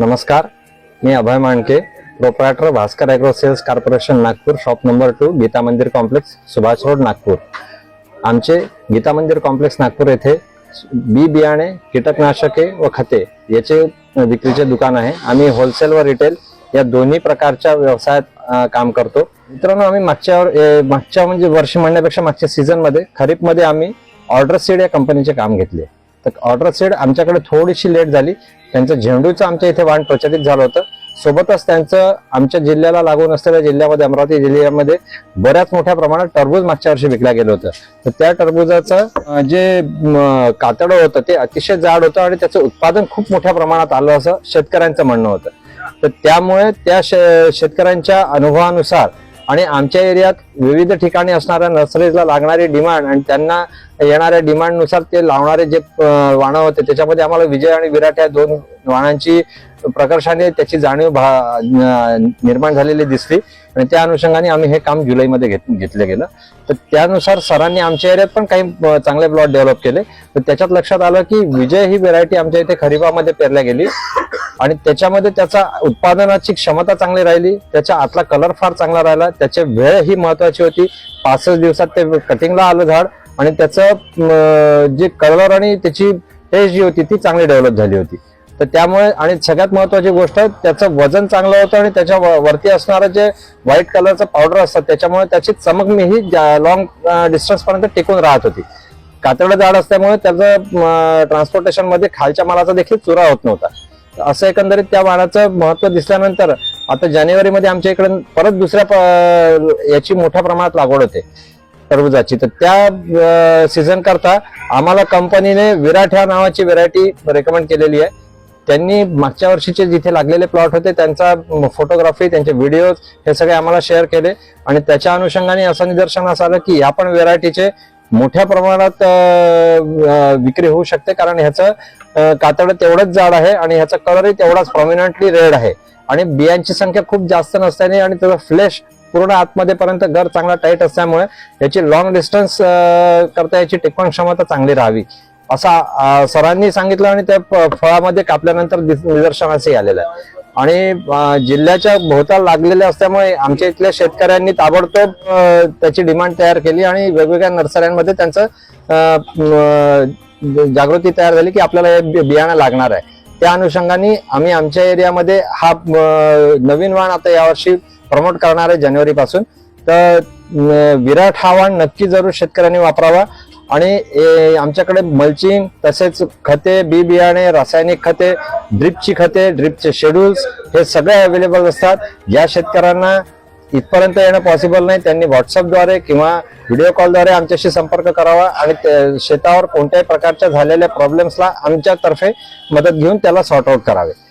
नमस्कार मी Abhay Mandke proprietor Bhaskar agro sales corporation Nagpur shop number two Gita Mandir complex Subhash road Nagpur. आमचे Gita Mandir complex Nagpur येथे बी बियाणे कीटकनाशके व खते याचे विक्रीचे दुकान आहे. आम्ही होलसेल व रिटेल या दोन्ही प्रकारच्या व्यवसायात काम करतो. मित्रांनो आम्ही मागच्या मागच्या म्हणजे वर्ष म्हणण्यापेक्षा मागच्या सीझनमध्ये खरीपमध्ये आम्ही ऑर्डर सीड या कंपनीचे काम घेतले. तर ऑर्डर सेड आमच्याकडे थोडीशी लेट झाली. त्यांचं झेंडूचं आमच्या इथे वाण प्रचलित झालं होतं. सोबतच त्यांचं आमच्या जिल्ह्याला लागून असलेल्या जिल्ह्यामध्ये अमरावती जिल्ह्यामध्ये बऱ्याच मोठ्या प्रमाणात टरबूज मागच्या वर्षी विकल्या गेलं होतं. तर त्या टरबुजाचं जे कातडं होतं ते अतिशय जाड होतं आणि त्याचं उत्पादन खूप मोठ्या प्रमाणात आलं असं शेतकऱ्यांचं म्हणणं होतं. तर त्यामुळे त्या शे- शेतकऱ्यांच्या अनुभवानुसार आणि आमच्या एरियात विविध ठिकाणी असणाऱ्या नर्सरीजला लागणारी डिमांड आणि त्यांना येणाऱ्या डिमांडनुसार ते लावणारे जे वाणं होते त्याच्यामध्ये आम्हाला विजय आणि विराट या दोन वाणांची प्रकर्षाने त्याची जाणीव भा- निर्माण झालेली दिसली. आणि त्या अनुषंगाने आम्ही हे काम जुलैमध्ये घेत घेतलं गेलं. तर त्यानुसार सरांनी आमच्या एरियात पण काही चांगले प्लॉट डेव्हलप केले. तर त्याच्यात लक्षात आलं की विजय ही व्हेरायटी आमच्या इथे खरीपामध्ये पेरल्या गेली. आणि त्याच्यामध्ये त्याचा उत्पादनाची क्षमता चांगली राहिली त्याच्या आतला कलर फार चांगला राहिला त्याची वेळ ही महत्वाची होती. पाचच दिवसात ते कटिंगला आलं झाड आणि त्याचं जे कलर आणि त्याची टेस्ट जी होती ती चांगली डेव्हलप झाली होती. तर त्यामुळे आणि सगळ्यात महत्वाची गोष्ट त्याचं वजन चांगलं होतं आणि त्याच्या व- वरती असणारं जे व्हाईट कलरचं पावडर असतात त्याच्यामुळे त्याची चमक मी ही लॉंग डिस्टन्सपर्यंत टिकून राहत होती. कातडं झाड असल्यामुळे त्याचं ट्रान्सपोर्टेशनमध्ये खालच्या मालाचा देखील चुरा होत नव्हता. असं एकंदरीत त्या वाणाचं महत्त्व दिसल्यानंतर आता जानेवारीमध्ये आमच्या इकडे परत दुसऱ्या याची मोठ्या प्रमाणात लागवड होते टरबुजाची. तर त्या सीझन करता आम्हाला कंपनीने विराट ह्या नावाची व्हेरायटी रेकमेंड केलेली आहे. त्यांनी मागच्या वर्षीचे जिथे लागलेले प्लॉट होते त्यांचा फोटोग्राफी त्यांचे व्हिडिओज हे सगळे आम्हाला शेअर केले. आणि त्याच्या अनुषंगाने असं निदर्शनास आलं की या पण व्हेरायटीचे मोठ्या प्रमाणात विक्री होऊ शकते. कारण ह्याचं कातड तेवढंच जाड आहे आणि ह्याचा कलरही तेवढाच प्रॉमिनंटली रेड आहे. आणि बियांची संख्या खूप जास्त नसल्याने आणि त्याचा फ्लेश पूर्ण आतमध्ये पर्यंत घर चांगला टाईट असल्यामुळे याची लॉंग डिस्टन्स करता याची टिकवण क्षमता चांगली राहावी. असा सरांनी सांगितलं आणि त्या फळामध्ये कापल्यानंतर निदर्शनासही आलेलं आहे. आणि जिल्ह्याच्या भोवताल लागलेले असल्यामुळे आमच्या इथल्या शेतकऱ्यांनी ताबडतोब त्याची डिमांड तयार केली आणि वेगवेगळ्या नर्सऱ्यांमध्ये त्यांचं जागृती तयार झाली की आपल्याला हे बियाणं लागणार आहे. त्या अनुषंगाने आम्ही आमच्या एरियामध्ये हा नवीन वाण आता यावर्षी प्रमोट करणार आहे जानेवारीपासून. तर विराट हा वाण नक्की जरूर शेतकऱ्यांनी वापरावा. आणि ए, आमच्याकडे मल्चिंग तसेच खते बी बियाणे रासायनिक खते ड्रिपची खते ड्रिपचे शेड्यूल्स हे सगळे अवेलेबल असतात. ज्या शेतकऱ्यांना इथपर्यंत येणं पॉसिबल नाही. त्यांनी व्हॉट्सअपद्वारे किंवा व्हिडिओ कॉलद्वारे आमच्याशी संपर्क करावा आणि ते- शेतावर कोणत्याही प्रकारच्या झालेल्या प्रॉब्लेम्सला आमच्यातर्फे मदत घेऊन त्याला सॉर्ट आउट करावे.